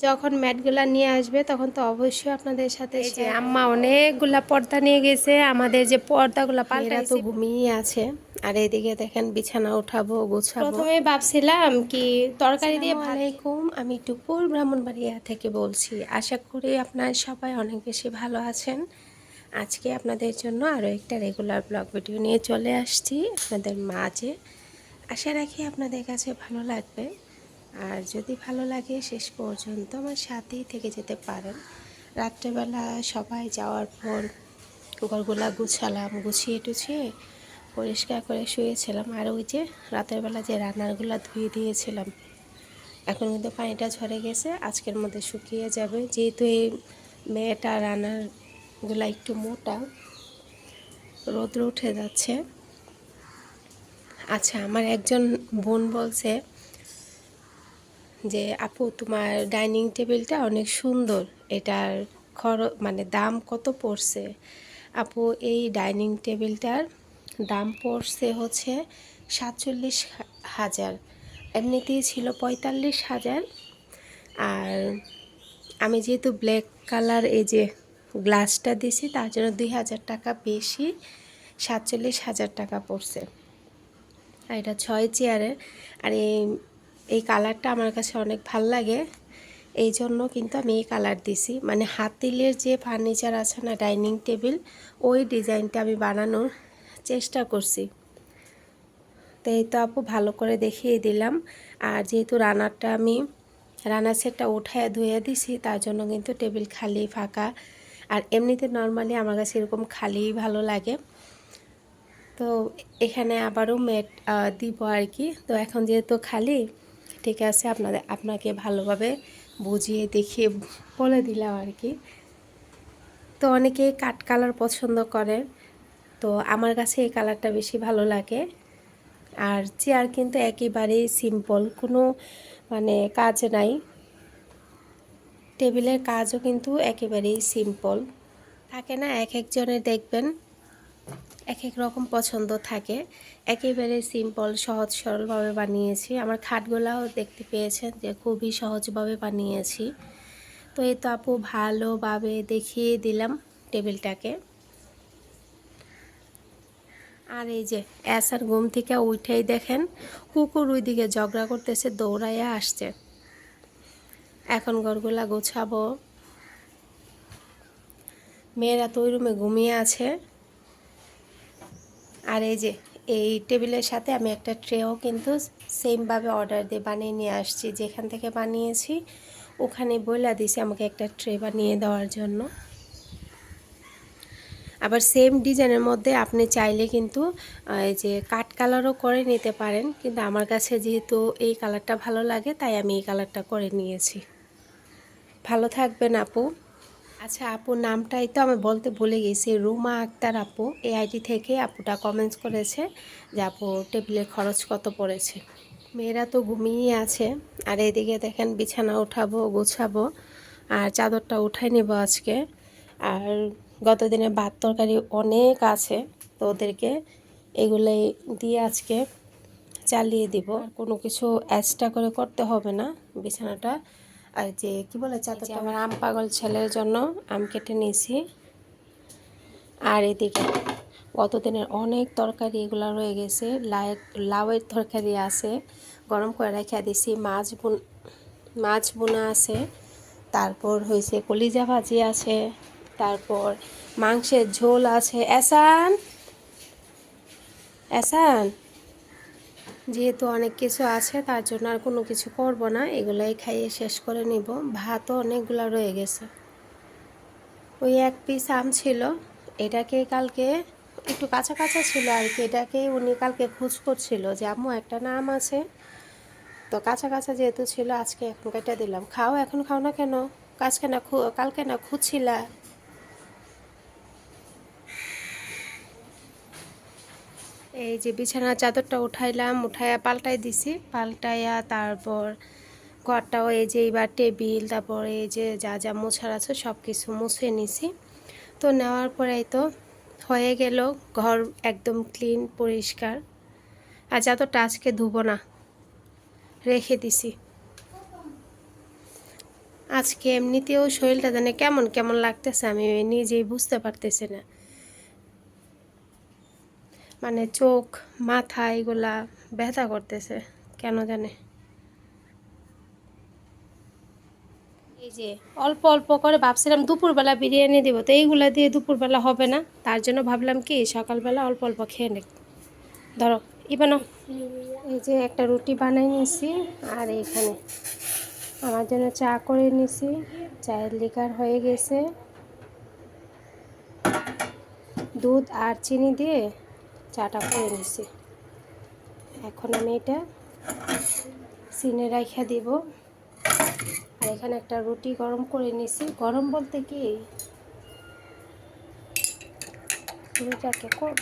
যখন ম্যাটগুলা নিয়ে আসবে তখন তো অবশ্যই আপনাদের সাথে যে আম্মা অনেকগুলা পর্দা নিয়ে গেছে আমাদের যে পর্দাগুলা পাল্টা তো ঘুমিয়ে আছে। আর এদিকে দেখেন বিছানা উঠাবো গোছাবো। প্রথমে ভাবছিলাম কি তরকারি দিয়ে আলাইকুম আমি টুকুর ব্রাহ্মণবাড়িয়া থেকে বলছি। আশা করি আপনারা সবাই অনেক বেশি ভালো আছেন। আজকে আপনাদের জন্য আরও একটা রেগুলার ব্লগ ভিডিও নিয়ে চলে আসছি আপনাদের মাঝে। আশা রাখি আপনাদের কাছে ভালো লাগবে। আর যদি ভালো লাগে শেষ পর্যন্ত আমার সাথেই থেকে যেতে পারেন। রাত্রেবেলা সবাই যাওয়ার পর ঘরগুলা গুছালাম, গুছিয়ে টুছিয়ে পরিষ্কার করে শুয়েছিলাম। আর ওই যে রাতের বেলা যে রান্নারগুলা ধুয়ে দিয়েছিলাম, এখন কিন্তু পানিটা ঝরে গেছে, আজকের মধ্যে শুকিয়ে যাবে। যেহেতু এই মেয়েটা রান্নারগুলা একটু মোটা, রোদ্র উঠে যাচ্ছে। আচ্ছা আমার একজন বোন বলছে যে, আপু, তোমার ডাইনিং টেবিলটা অনেক সুন্দর। এটার খর মানে দাম কত পড়ছে? আপু, এই ডাইনিং টেবিলটার দাম পড়ছে হচ্ছে সাতচল্লিশ হাজার। এমনিতেই ছিল পঁয়তাল্লিশ হাজার। আর আমি যেহেতু ব্ল্যাক কালার এই যে গ্লাসটা দিছি তার জন্য দুই হাজার টাকা বেশি। সাতচল্লিশ হাজার টাকা পড়ছে। আর এটা ছয় চেয়ারের। আর এই এই কালারটা আমার কাছে অনেক ভালো লাগে। এই জন্য কিন্তু আমি এই কালার দিছি। মানে হাতিলের যে ফার্নিচার আছে না ডাইনিং টেবিল ওই ডিজাইনটা আমি বানানোর চেষ্টা করছি। তো এই তো আপু ভালো করে দেখিয়ে দিলাম। আর যেহেতু রানারটা আমি, রানার সেটটা উঠায় ধুয়ে দিছি, তার জন্য কিন্তু টেবিল খালি ফাঁকা। আর এমনিতে নর্মালি আমার কাছে এরকম খালিই ভালো লাগে। তো এখানে আবারও মেট দিব আর কি। তো এখন যেহেতু খালি ঠিক আছে, আপনাদের, আপনাকে ভালোভাবে বুঝিয়ে দেখিয়ে বলে দিলাম আর কি। তো অনেকেই কাট কালার পছন্দ করে, তো আমার কাছে এই কালারটা বেশি ভালো লাগে। আর চেয়ার কিন্তু একেবারেই সিম্পল কোনো মানে কাজ নাই। টেবিলের কাজও কিন্তু একেবারেই সিম্পল থাকে না, এক একজনের দেখবেন এক এক রকম পছন্দ থাকে। একেবারে সিম্পল সহজ, সরলভাবে বানিয়েছি। আমার খাটগুলাও দেখতে পেয়েছেন যে খুবই সহজভাবে বানিয়েছি। তো এই তো আপু ভালোভাবে দেখিয়ে দিলাম টেবিলটাকে। আর এই যে অ্যাসার ঘুম থেকে উঠেই দেখেন, কুকুর ওই দিকে ঝগড়া করতেছে, দৌড়াইয়া আসছে। এখন ঘরগুলা গোছাবো। মেয়েরা তো ওই রুমে ঘুমিয়ে আছে। আর এই যে, এই টেবিলের সাথে আমি একটা ট্রেও কিন্তু সেমভাবে অর্ডার দিয়ে বানিয়ে নিয়ে আসছি। যেখান থেকে বানিয়েছি, ওখানে বইলা দিছি আমাকে একটা ট্রে বানিয়ে দেওয়ার জন্য। আবার সেম ডিজাইনের মধ্যে আপনি চাইলে কিন্তু এই যে কাট কালারও করে নিতে পারেন। কিন্তু আমার কাছে যেহেতু এই কালারটা ভালো লাগে, তাই আমি এই কালারটা করে নিয়েছি। ভালো থাকবেন আপু। আচ্ছা আপুর নামটাই তো আমি বলতে ভুলে গেছি। রুমা আক্তার আপু এই আইডি থেকে আপুটা কমেন্টস করেছে যে আপু টেবিলের খরচ কত পড়েছে? মেয়েরা তো ঘুমিয়ে আছে। আর এদিকে দেখেন, বিছানা উঠাবো, গোছাবো, আর চাদরটা উঠাই নেব আজকে। আর গত দিনে ভাত তরকারি অনেক আছে, তো ওদেরকে এগুলোই দিয়ে আজকে চালিয়ে দিব। কোনো কিছু এক্সট্রা করে করতে হবে না, বিছানাটা আর যে কি বলে চাদরটা আমার আম পাগল ছেলের জন্য আম কেটে নিয়েছি। আর এদিকে গতদিনের অনেক তরকারি এগুলো রয়ে গেছে। লাই লাউয়ের তরকারি আছে গরম করে রেখে দিছি। মাছ বুন মাছ বোনা আছে তারপর হয়েছে কলিজা ভাজি আছে তারপর মাংসের ঝোল আছে। এসান এসান? যেহেতু অনেক কিছু আছে, তার জন্য আর কোনো কিছু করব না। এগুলাই খাইয়ে শেষ করে নিব। ভাতও অনেকগুলো রয়ে গেছে। ওই এক পিস আম ছিল। এটাকে কালকে একটু কাঁচা কাঁচা ছিল আর কি। এটাকে উনি কালকে খোঁজ করছিল যে, আম্মু, একটা নাম আছে। তো কাঁচা কাঁচা যেহেতু ছিল, আজকে এখন কেটে দিলাম। খাও, এখন খাও না কেন? কাজকে না কালকে না খুঁজছিলা? এই যে বিছানার চাদরটা উঠাইলাম, উঠাইয়া পাল্টাই দিছি। পাল্টাইয়া তারপর ঘরটাও এই যে এইবার টেবিল, তারপর এই যে যা যা মোছার আছে সব কিছু মুছে নিছি। তো নেওয়ার পরেই তো হয়ে গেল ঘর একদম ক্লিন, পরিষ্কার। আর চাদরটা আজকে ধুবো না, রেখে দিছি। আজকে এমনিতেও শরীরটা জানে কেমন কেমন লাগতেছে আমি নিজেই বুঝতে পারতেছি না। মানে চোখ মাথা এগুলা ব্যথা করতেছে কেন জানে? এই যে অল্প অল্প করে ভাবছিলাম দুপুরবেলা বিরিয়ানি দেবো তো এইগুলা দিয়ে দুপুরবেলা হবে না? তার জন্য ভাবলাম কি সকালবেলা অল্প অল্প খেয়ে নে ধরো ইবানো। এই যে একটা রুটি বানাই নিছি আর এইখানে আমার জন্য চা করে নিছি চায়ের লিকার হয়ে গেছে। দুধ আর চিনি দিয়ে চাটা করে নিছি। এখন আমি এটা সিনে রাখা দিব। আর এখানে একটা রুটি গরম করে নিছি। গরম বলতে কি? রুটিটাকে কর।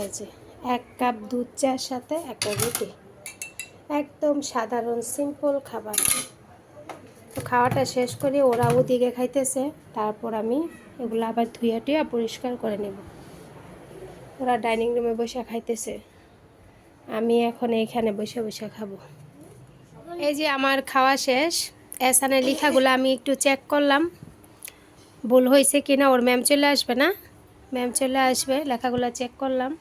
এই যে, এক কাপ দুধ চার সাথে একটা রুটি। একদম সাধারণ সিম্পল খাবার। খাওয়াটা শেষ করে ওরা ওদিকে খাইতেছে। তারপর আমি এগুলো আবার ধুয়ে টুয়া পরিষ্কার করে নেব। ওরা ডাইনিং রুমে বসে খাইতেছে। আমি এখন এইখানে বসে বসে খাব। এই যে আমার খাওয়া শেষ, এসানের লেখাগুলো আমি একটু চেক করলাম। ভুল হয়েছে কি না ওর ম্যাম চলে আসবে না? ম্যাম চলে আসবে, লেখাগুলো চেক করলাম।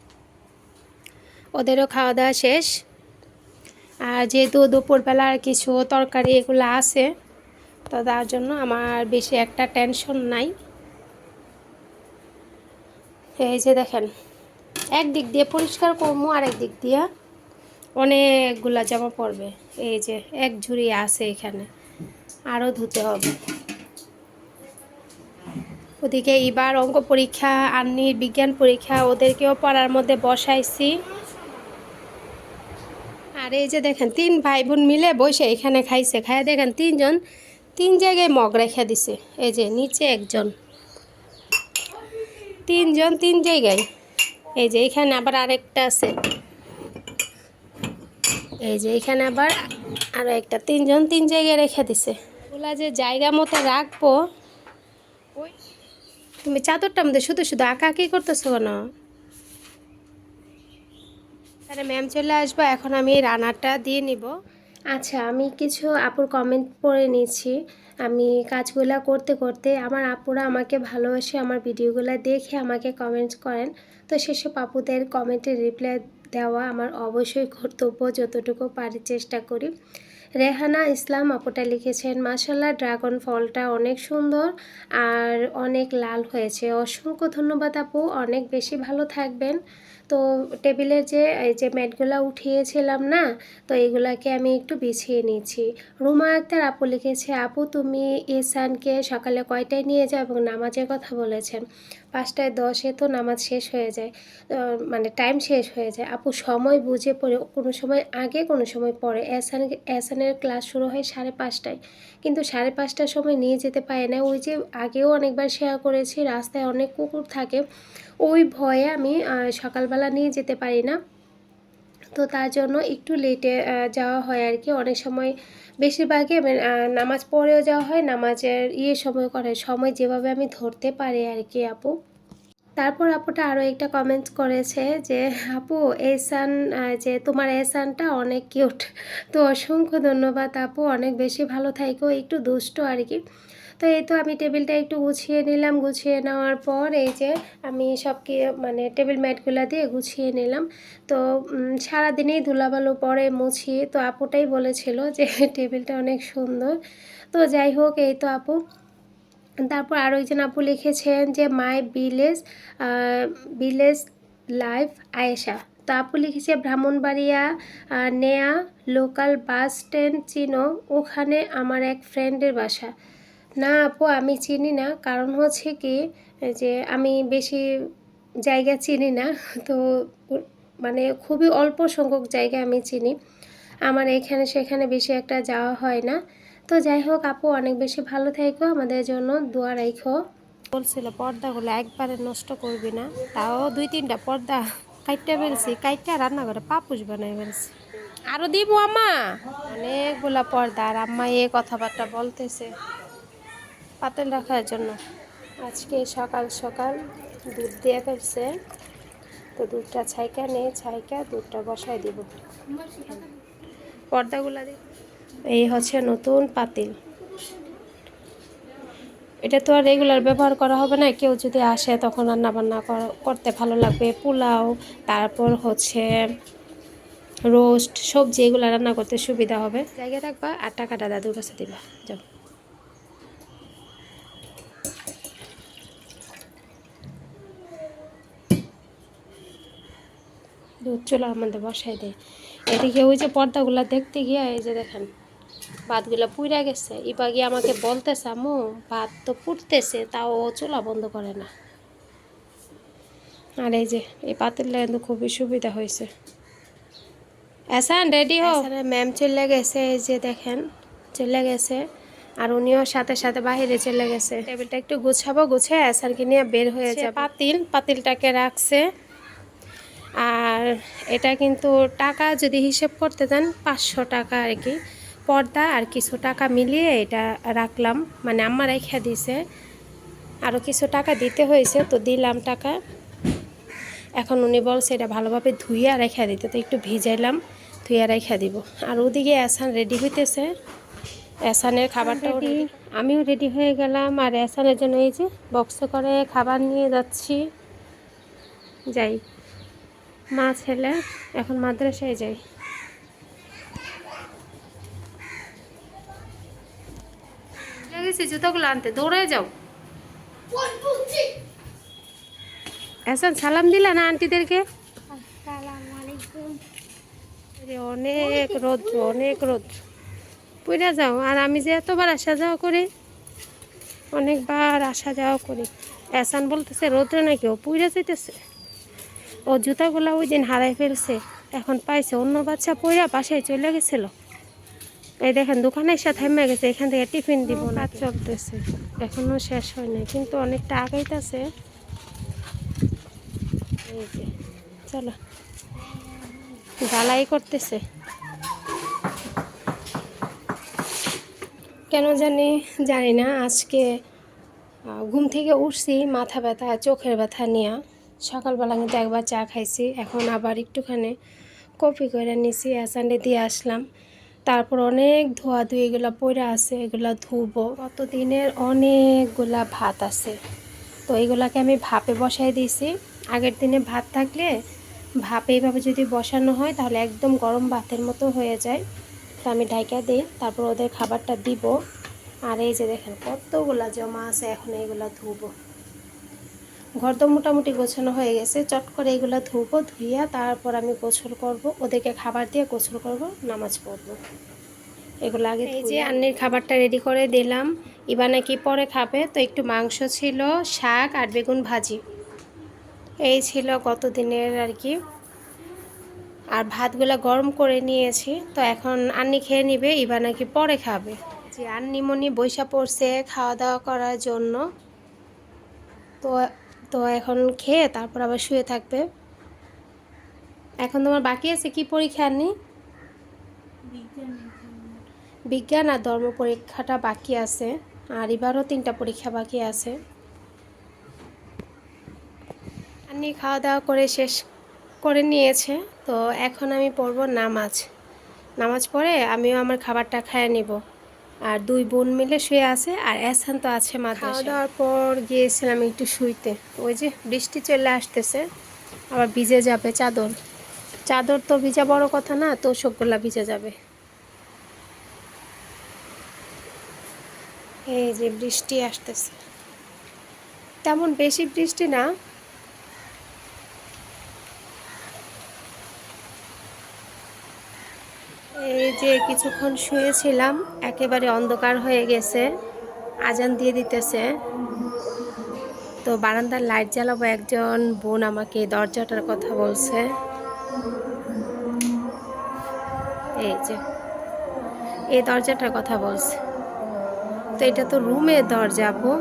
ওদেরও খাওয়া দাওয়া শেষ। আর যেহেতু দুপুরবেলা আর কিছু তরকারি এগুলো আছে তো তার জন্য আমার বেশি একটা টেনশন নাই। এই যে দেখেন এক দিক দিয়ে পরিষ্কার করব আর এক দিক দিয়ে অনেকগুলা জামা পড়বে এই যে এক ঝুড়ি আছে এখানে আরও ধুতে হবে। ওদিকে এবার অঙ্ক পরীক্ষা আন্নির বিজ্ঞান পরীক্ষা, ওদেরকেও পড়ার মধ্যে বসাইছি। আর এই যে দেখেন, তিন ভাই বোন মিলে বসে এখানে খাইছে। খাইয়ে দেখেন, তিনজন তিন জায়গায় মগ রেখে দিছে। এই যে নিচে একজন। তিনজন তিন জায়গায়। এই যে এখানে আবার আরেকটা আছে। এই যে এখানে আবার আরও একটা। তিনজন তিন জায়গায় রেখে দিছে। ওগুলা যে জায়গা মতো রাখব। তুমি চাদরটা মধ্যে শুধু শুধু আঁকা আঁকি করতেছো কেন? তাহলে ম্যাম চলে আসব। এখন আমি রান্নাটা দিয়ে নিব। আচ্ছা আমি কিছু আপুর কমেন্ট পড়ে নিচ্ছি। আমি কাজগুলো করতে করতে আমার আপুরা আমাকে ভালোবাসে আমার ভিডিওগুলো দেখে আমাকে কমেন্টস করেন। তো সেসব আপুদের কমেন্টের রিপ্লাই দেওয়া আমার অবশ্যই কর্তব্য, যতটুকু পারি চেষ্টা করি। রেহানা ইসলাম আপুটা লিখেছেন মাসাল্লাহ ড্রাগন ফলটা অনেক সুন্দর আর অনেক লাল হয়েছে। অসংখ্য ধন্যবাদ আপু, অনেক বেশি ভালো থাকবেন। তো টেবিলের যে, এই যে ম্যাটগুলো উঠিয়েছিলাম না, তো এগুলাকে আমি একটু বিছিয়ে নিচ্ছি। রুমা আক্তার, আপু লিখেছে, আপু, তুমি ইসানকে সকালে কয়টায় নিয়ে যাও এবং নামাজের কথা বলেছেন? পাঁচটায় দশে তো নামাজ শেষ হয়ে যায় মানে টাইম শেষ হয়ে যায়। আপু, সময় বুঝে পড়ে, কোনো সময় আগে, কোনো সময় পরে। এসান এসানের ক্লাস শুরু হয় সাড়ে পাঁচটায়, কিন্তু সাড়ে পাঁচটার সময় নিয়ে যেতে পারে না। ওই যে আগেও অনেকবার শেয়ার করেছি, রাস্তায় অনেক কুকুর থাকে ওই ভয়ে আমি সকালবেলা নিয়ে যেতে পারি না। তো তার জন্য একটু লেটে যাওয়া হয় আর কি অনেক সময় বেশিরভাগই নামাজ পড়েও যাওয়া হয়, নামাজের ইয়ে সময় করে, সময় যেভাবে আমি ধরতে পারি আর কি আপু। তারপর আপুটা আরও একটা কমেন্টস করেছে যে, আপু এসান যে তোমার এসানটা অনেক কিউট তো অসংখ্য ধন্যবাদ আপু, অনেক বেশি ভালো থাইকো, একটু দুষ্ট আর কি তো এই তো আমি টেবিলটা একটু গুছিয়ে নিলাম, গুছিয়ে নেওয়ার পর এই যে আমি সব কি মানে টেবিল ম্যাটগুলো দিয়ে গুছিয়ে নিলাম। তো সারাদিনেই ধুলাবালু পরে মুছি। তো আপুটাই বলেছিল যে টেবিলটা অনেক সুন্দর। তো যাই হোক, এই তো আপু। তারপর আরও একজন আপু লিখেছেন যে, my village village life, Ayesha. তো আপু লিখেছে, ব্রাহ্মণবাড়িয়া নেয়া, লোকাল বাস স্ট্যান্ড চিনো। ওখানে আমার এক ফ্রেন্ডের বাসা। না আপু আমি চিনি না। কারণ হচ্ছে কি যে আমি বেশি জায়গা চিনি না। তো মানে খুবই অল্প সংখ্যক জায়গা আমি চিনি। আমার এখানে সেখানে বেশি একটা যাওয়া হয় না। তো যাই হোক আপু অনেক বেশি ভালো থাকো। আমাদের জন্য দোয়া রাখো বলছিল পর্দাগুলো একবারে নষ্ট করবি না। তাও দুই তিনটা পর্দা কাইটটা ফেলছি কাইটটা রান্না করে পাপুস বানাই ফেলছি। আরও দিব আমা অনেকগুলা পর্দা আর আম্মা এ কথাবার্তা বলতেছে। পাতেল রাখার জন্য। আজকে সকাল সকাল দুধ দিয়ে ফেলছে। তো দুধটা ছাইকা নেই ছাইকা দুধটা বসাই দিব। পর্দাগুলা দি। এই হচ্ছে নতুন পাতিল। এটা তো আর রেগুলার ব্যবহার করা হবে না। কেউ যদি আসে তখন রান্না বান্না করতে ভালো লাগবে। পোলাও, তারপর হচ্ছে রোস্ট সবজি এগুলো রান্না করতে সুবিধা হবে। জায়গায় রাখবা আর টাকাটা দাদুর কাছে দিবা। যাও। দুধ চুলা আমাদের বসাই দেয়। এদিকে ওই যে পর্দাগুলো দেখতে গিয়ে এই যে দেখেন ভাতগুলো পুড়ে গেছে। এবার গিয়ে আমাকে বলতেছে আমু ভাত তো পুড়তেছে তাও ও চুলা বন্ধ করে না। আর এই যে এই পাতিলটা কিন্তু খুবই সুবিধা হয়েছে। এসান রেডি হো ম্যাম চলে গেছে এই যে দেখেন চলে গেছে। আর উনিও সাথে সাথে বাইরে চলে গেছে। টেবিলটা একটু গুছাবো গুছে এসানকে নিয়ে বের হয়ে যাবে। পাতিল পাতিলটাকে রাখছে। আর এটা কিন্তু টাকা যদি হিসেব করতে দেন পাঁচশো টাকা আর কি। পর্দা আর কিছু টাকা মিলিয়ে এটা রাখলাম। মানে আমার রেখে দিছে। আরও কিছু টাকা দিতে হয়েছে তো দিলাম টাকা। এখন উনি বলছে এটা ভালোভাবে ধুইয়া রেখে দিতে তো একটু ভিজাইলাম ধুইয়া রেখে দিব। আর ওদিকে এসান রেডি হইতেছে। এসানের খাবারটাও রেডি আমিও রেডি হয়ে গেলাম। আর এসানের জন্য এই যে বক্সে করে খাবার নিয়ে যাচ্ছি। যাই। মা ছেলে এখন মাদ্রাসায় যাই। গেছি জুতোগুলো আনতে দৌড়ে যাও। এসান সালাম দিলা না আন্টিদেরকে? অনেক রৌদ্র অনেক রৌদ্র পুরা যাও আর আমি যে এতবার আসা যাওয়া করি অনেকবার আসা যাওয়া করি। এসান বলতেছে রৌদ্র নাকি ও পুরা যেতেছে ও জুতাগুলো ওই দিন হারাই ফেলছে। এখন পাইছে অন্য বাচ্চা পইরা বাসায় চলে গেছিল। এই দেখেন দোকানের সাথে থেমে গেছে এখান থেকে টিফিন দিব না চলতেছে। এখনও শেষ হয় না কিন্তু অনেকটা আগাইতেছে। এই যে চলো। ঢালাই করতেছে। কেন জানি জানি না আজকে ঘুম থেকে উঠছি মাথা ব্যথা চোখের ব্যথা নিয়ে। সকালবেলা কিন্তু একবার চা খাইছি। এখন আবার একটুখানি কপি করে নিছি অ্যাসান্ডে দিয়ে আসলাম। তারপর অনেক ধোয়া ধুয়ে এগুলো পড়ে আছে, এগুলো ধুবো। কতদিনের অনেকগুলা ভাত আছে। তো এগুলাকে আমি ভাপে বসাই দিয়েছি। আগের দিনে ভাত থাকলে ভাপে এইভাবে যদি বসানো হয়, তাহলে একদম গরম ভাতের মতো হয়ে যায়। তো আমি ঢাইকা দিই, তারপর ওদের খাবারটা দিব। আর এই যে দেখেন কতগুলা জমা আছে, এখন এইগুলা ধুবো। ঘর তো মোটামুটি গোছানো হয়ে গেছে। চট করে এগুলো ধুবো ধুইয়া তারপর আমি গোসল করব। ওদেরকে খাবার দিয়ে গোসল করব নামাজ পড়ব। এগুলো আগে এই যে আন্নির খাবারটা রেডি করে দিলাম। ইবা নাকি পরে খাবে তো একটু মাংস ছিল শাক আর বেগুন ভাজি। এই ছিল গত দিনের আর কি। আর ভাতগুলো গরম করে নিয়েছি তো এখন আন্নি খেয়ে নিবে ইবা নাকি পরে খাবে। যে আন্নিমনি বৈশা পড়ছে খাওয়া দাওয়া করার জন্য তো তো এখন খেয়ে তারপর আবার শুয়ে থাকবে। এখন তোমার বাকি আছে কি পরীক্ষা আনি বিজ্ঞান আর ধর্ম পরীক্ষাটা বাকি আছে, আর এবারও তিনটা পরীক্ষা বাকি আছে। আন্নি খাওয়া দাওয়া করে শেষ করে নিয়েছে, তো এখন আমি পড়ব নামাজ। নামাজ পড়ে আমিও আমার খাবারটা খেয়ে নিব। আর দুই বোন মিলে শুয়ে আছে আর এসান তো আছে মা খাওয়া পর গিয়েছিলাম একটু শুইতে। ওই যে বৃষ্টি চলে আসতেছে আবার ভিজে যাবে চাদর। চাদর তো ভিজা বড় কথা না তো সবগুলা ভিজে যাবে। এই যে বৃষ্টি আসতেছে। তেমন বেশি বৃষ্টি না এই যে কিছুক্ষণ শুয়েছিলাম, একেবারে অন্ধকার হয়ে গেছে, আজান দিয়ে দিতেছে। তো বারান্দার লাইট জ্বালাবো একজন বোন আমাকে দরজাটার কথা বলছে। এই যে, এই দরজাটার কথা বলছে। তো এটা তো রুমের দরজা আপু।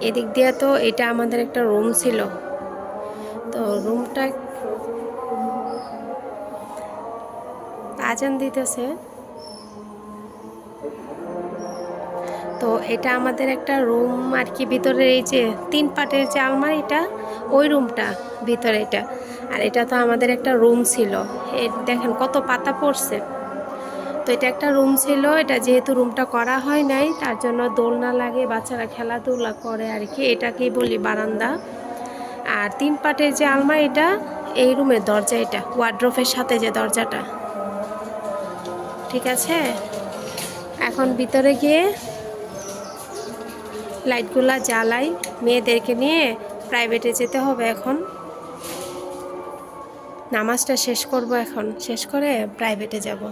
এদিক দিয়ে তো এটা আমাদের একটা রুম ছিল। তো রুমটা আজান দিতেছে। তো এটা আমাদের একটা রুম আর কি ভিতরে এই যে তিন পাটের যে আলমারিটা, ওই রুমটা, ভিতরে এটা। আর এটা তো আমাদের একটা রুম ছিল। দেখেন কত পাতা পড়ছে। তো এটা একটা রুম ছিল, এটা যেহেতু রুমটা করা হয় নাই, তার জন্য দোলনা লাগে, বাচ্চারা খেলাধুলা করে আর কি, এটাকেই বলি বারান্দা। আর তিন পাটের যে আলমারিটা, এই রুমের দরজা এটা ওয়ার্ড্রোফের সাথে যে দরজাটা। ঠিক আছে? এখন ভিতরে গিয়ে লাইটগুলা জ্বালাই মেয়েদেরকে নিয়ে প্রাইভেটে যেতে হবে এখন। নামাজটা শেষ করব এখন। শেষ করে প্রাইভেটে যাব।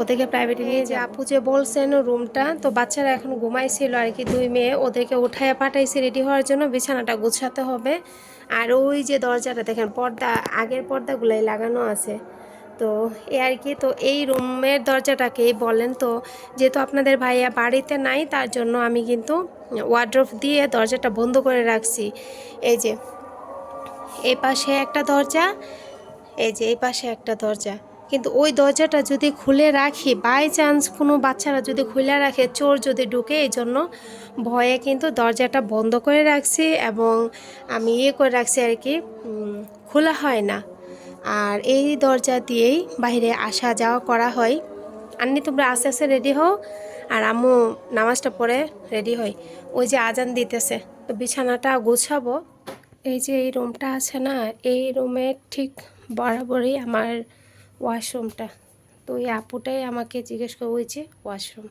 ওদেরকে প্রাইভেটে নিয়ে যে আপু যে বলছেন রুমটা তো বাচ্চারা এখন ঘুমাইছিল আর কি দুই মেয়ে। ওদেরকে উঠায় পাঠাইছে রেডি হওয়ার জন্য বিছানাটা গুছাতে হবে। আর ওই যে দরজাটা দেখেন পর্দা আগের পর্দাগুলাই লাগানো আছে। তো এ আর কি, তো এই রুমের দরজাটাকেই বলেন তো, যেহেতু আপনাদের ভাইয়া বাড়িতে নাই, তার জন্য আমি কিন্তু ওয়ার্ড্রোফ দিয়ে দরজাটা বন্ধ করে রাখছি। এই যে এই পাশে একটা দরজা, এই যে এই পাশে একটা দরজা। কিন্তু ওই দরজাটা যদি খুলে রাখি বাই চান্স কোনো বাচ্চারা যদি খুলে রাখে, চোর যদি ঢুকে, এই জন্য ভয়ে কিন্তু দরজাটা বন্ধ করে রাখছি এবং আমি ইয়ে করে রাখছি আর কি খোলা হয় না। আর এই দরজা দিয়েই বাইরে আসা যাওয়া করা হয়। আন্নি, তোমরা আস্তে আস্তে রেডি হও আর আম্মু নামাজটা পড়ে রেডি হই ওই যে আজান দিতেছে। তো বিছানাটা গুছাবো। এই যে এই রুমটা আছে না, এই রুমের ঠিক বরাবরই আমার ওয়াশরুমটা তো ওই আপুটাই আমাকে জিজ্ঞেস করে, ওই যে ওয়াশরুম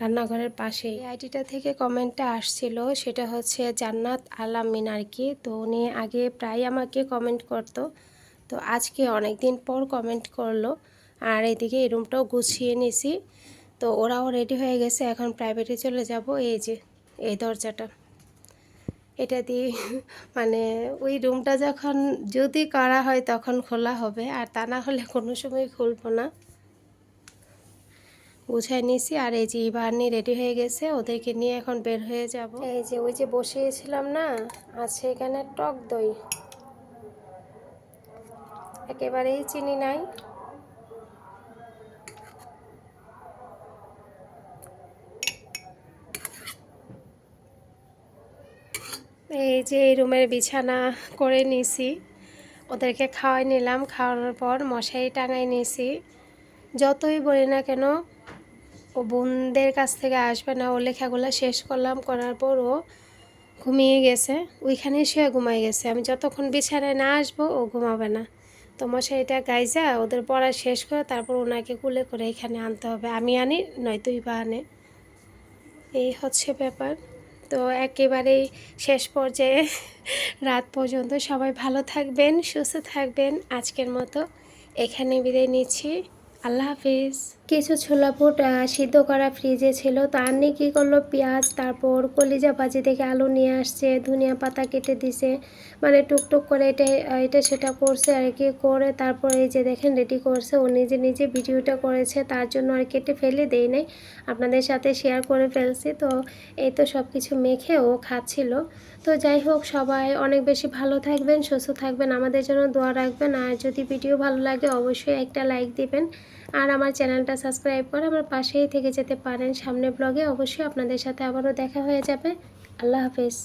রান্নাঘরের পাশে এই আইডিটা থেকে কমেন্টটা আসছিল, সেটা হচ্ছে জান্নাত আলামিন আর কি। তো উনি আগে প্রায় আমাকে কমেন্ট করতো। তো আজকে অনেক দিন পর কমেন্ট করল। আর এদিকে এই রুমটাও গুছিয়ে নিছি। তো ওরাও রেডি হয়ে গেছে, এখন প্রাইভেটে চলে যাব। এই যে, এই দরজাটা। এটা দিয়ে মানে ওই রুমটা যখন যদি করা হয় তখন খোলা হবে। আর তা না হলে কোনো সময় খুলবো না। গুছাই নিয়েছি আর এই যে ইবাহানি রেডি হয়ে গেছে, ওদেরকে নিয়ে এখন বের হয়ে যাব। এই যে, ওই যে বসিয়েছিলাম না, আছে এখানে টক দই। একেবারেই চিনি নাই। এই যে এই রুমের বিছানা করে নিছি। ওদেরকে খাওয়াই নিলাম, খাওয়ানোর পর মশারি টাঙাই নিয়েছি যতই বলি না কেন, ও বোনদের কাছ থেকে আসবে না। ও লেখাগুলো শেষ করলাম, করার পর ও ঘুমিয়ে গেছে। ওইখানেই শুয়ে ঘুমাই গেছে। আমি যতক্ষণ বিছানায় না আসব, ও ঘুমাবে না। তো মশারিটা গাইজা, ওদের পড়া শেষ করে তারপর ওনাকে কুলে করে এখানে আনতে হবে। আমি আনি, নয় তুই বা আনে। এই হচ্ছে ব্যাপার। তো একেবারেই শেষ পর্যায়ে রাত পর্যন্ত সবাই ভালো থাকবেন, সুস্থ থাকবেন। আজকের মতো এখানে বিদায় নিচ্ছি। আল্লাহ হাফিজ। কিছু ছোলা আহ, সিদ্ধ করা ফ্রিজে ছিল। তো আন্নি কী করল? পেঁয়াজ তারপর কলিজা ভাজি থেকে আলু নিয়ে আসছে ধনিয়া পাতা কেটে দিছে। মানে টুকটুক করে এটা এটা সেটা করছে আর কি করে। তারপর এই যে দেখেন রেডি করছে। ও নিজে নিজে ভিডিওটা করেছে। তার জন্য আর কেটে ফেলে দেই নাই। আপনাদের সাথে শেয়ার করে ফেলছি। তো এই তো সব কিছু মেখে ও খাচ্ছিল। তো যাই হোক সবাই অনেক বেশি ভালো থাকবেন সুস্থ থাকবেন। আমাদের জন্য দোয়া রাখবেন। আর যদি ভিডিও ভালো লাগে অবশ্যই একটা লাইক দিবেন। আর আমার চ্যানেলটা সাবস্ক্রাইব করে আমার পাশেই থেকে যেতে পারেন। সামনে ব্লগে অবশ্যই আপনাদের সাথে আবারও দেখা হয়ে যাবে। আল্লাহ হাফেজ।